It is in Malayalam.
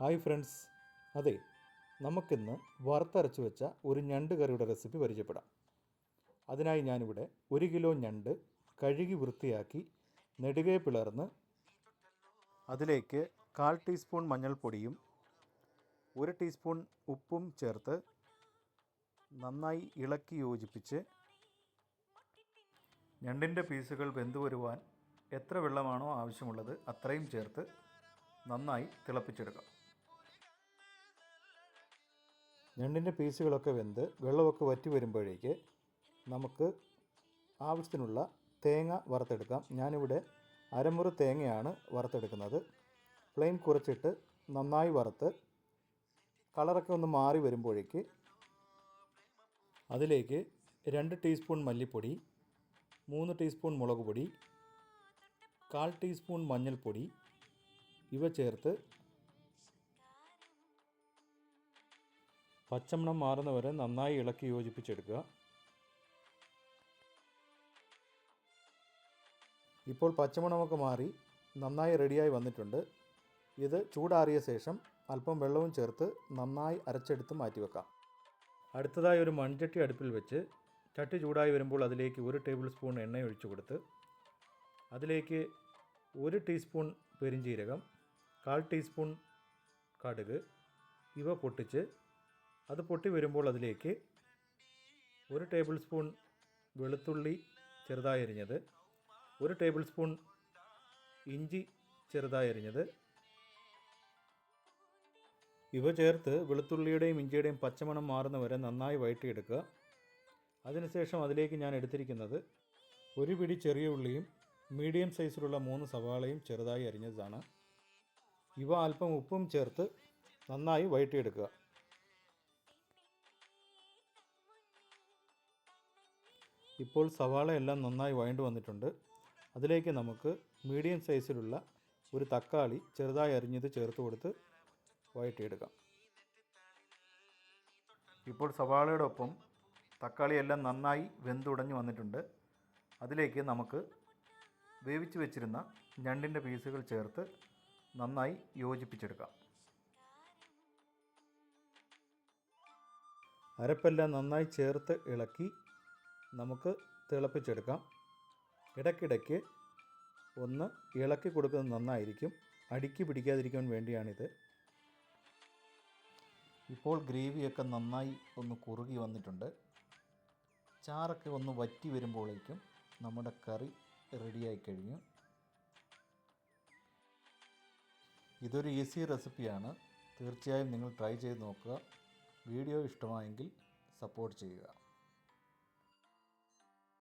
Hi friends. അതെ നമുക്കിന്ന് വറുത്തരച്ച് വെച്ച ഒരു ഞണ്ട് കറിയുടെ റെസിപ്പി പരിചയപ്പെടാം. അതിനായി ഞാനിവിടെ ഒരു കിലോ ഞണ്ട് കഴുകി വൃത്തിയാക്കി നെടുകെ പിളർന്ന് അതിലേക്ക് കാൽ ടീസ്പൂൺ മഞ്ഞൾപ്പൊടിയും ഒരു ടീസ്പൂൺ ഉപ്പും ചേർത്ത് നന്നായി ഇളക്കി യോജിപ്പിച്ച് ഞണ്ടിന്റെ പീസുകൾ വെന്തു വരുവാൻ എത്ര വെള്ളമാണോ ആവശ്യമുള്ളത് അത്രയും ചേർത്ത് നന്നായി തിളപ്പിച്ചെടുക്കാം. ഞണ്ടിന്റെ പീസുകളൊക്കെ വെന്ത് വെള്ളമൊക്കെ വറ്റി വരുമ്പോഴേക്ക് നമുക്ക് ആവശ്യത്തിനുള്ള തേങ്ങ വറുത്തെടുക്കാം. ഞാനിവിടെ അരമുറി തേങ്ങയാണ് വറുത്തെടുക്കുന്നത്. ഫ്ലെയിം കുറച്ചിട്ട് നന്നായി വറുത്ത് കളറൊക്കെ ഒന്ന് മാറി വരുമ്പോഴേക്ക് അതിലേക്ക് രണ്ട് ടീസ്പൂൺ മല്ലിപ്പൊടി മൂന്ന് ടീസ്പൂൺ മുളക് പൊടി കാൽ ടീസ്പൂൺ മഞ്ഞൾപ്പൊടി ഇവ ചേർത്ത് പച്ചമണം മാറുന്നവരെ നന്നായി ഇളക്കി യോജിപ്പിച്ചെടുക്കുക. ഇപ്പോൾ പച്ചമണമൊക്കെ മാറി നന്നായി റെഡിയായി വന്നിട്ടുണ്ട്. ഇത് ചൂടാറിയ ശേഷം അല്പം വെള്ളവും ചേർത്ത് നന്നായി അരച്ചെടുത്ത് മാറ്റിവെക്കാം. അടുത്തതായി ഒരു മൺചട്ടി അടുപ്പിൽ വെച്ച് ചട്ടി ചൂടായി വരുമ്പോൾ അതിലേക്ക് ഒരു ടേബിൾ സ്പൂൺ എണ്ണ ഒഴിച്ചു കൊടുത്ത് അതിലേക്ക് ഒരു ടീസ്പൂൺ പെരിഞ്ജീരകം കാൽ ടീസ്പൂൺ കടുക് ഇവ പൊട്ടിച്ച് അത് പൊട്ടി വരുമ്പോൾ അതിലേക്ക് ഒരു ടേബിൾ സ്പൂൺ വെളുത്തുള്ളി ചെറുതായി അരിഞ്ഞത് ഒരു ടേബിൾ സ്പൂൺ ഇഞ്ചി ചെറുതായി അരിഞ്ഞത്. ഇവ ചേർത്ത് വെളുത്തുള്ളിയുടെയും ഇഞ്ചിയുടെയും പച്ചമണം മാറുന്നവരെ നന്നായി വഴറ്റിയെടുക്കുക. അതിനുശേഷം അതിലേക്ക് ഞാൻ എടുത്തിരിക്കുന്നത് ഒരു പിടി ചെറിയ ഉള്ളിയും മീഡിയം സൈസിലുള്ള മൂന്ന് സവാളയും ചെറുതായി അരിഞ്ഞതാണ്. ഇവ അല്പം ഉപ്പും ചേർത്ത് നന്നായി വഴറ്റിയെടുക്കുക. ഇപ്പോൾ സവാള എല്ലാം നന്നായി വഴണ്ടു വന്നിട്ടുണ്ട്. അതിലേക്ക് നമുക്ക് മീഡിയം സൈസിലുള്ള ഒരു തക്കാളി ചെറുതായി അരിഞ്ഞത് ചേർത്ത് കൊടുത്ത് വഴറ്റിയെടുക്കാം. ഇപ്പോൾ സവാളയുടെ ഒപ്പം തക്കാളി എല്ലാം നന്നായി വെന്തുടഞ്ഞു വന്നിട്ടുണ്ട്. അതിലേക്ക് നമുക്ക് വേവിച്ച് വെച്ചിരുന്ന ഞണ്ടിന്റെ പീസുകൾ ചേർത്ത് നന്നായി യോജിപ്പിച്ചെടുക്കാം. അരപ്പെല്ലാം നന്നായി ചേർത്ത് ഇളക്കി നമുക്ക് തിളപ്പിച്ചെടുക്കാം. ഇടയ്ക്കിടയ്ക്ക് ഒന്ന് ഇളക്കി കൊടുക്കുന്നത് നന്നായിരിക്കും. അടുക്കി പിടിക്കാതിരിക്കാൻ വേണ്ടിയാണിത്. ഇപ്പോൾ ഗ്രേവിയൊക്കെ നന്നായി ഒന്ന് കുറുകി വന്നിട്ടുണ്ട്. ചാറൊക്കെ ഒന്ന് വറ്റി വരുമ്പോഴേക്കും നമ്മുടെ കറി റെഡിയായി കഴിഞ്ഞു. ഇതൊരു ഈസി റെസിപ്പിയാണ്. തീർച്ചയായും നിങ്ങൾ ട്രൈ ചെയ്ത് നോക്കുക. വീഡിയോ ഇഷ്ടമായെങ്കിൽ സപ്പോർട്ട് ചെയ്യുക.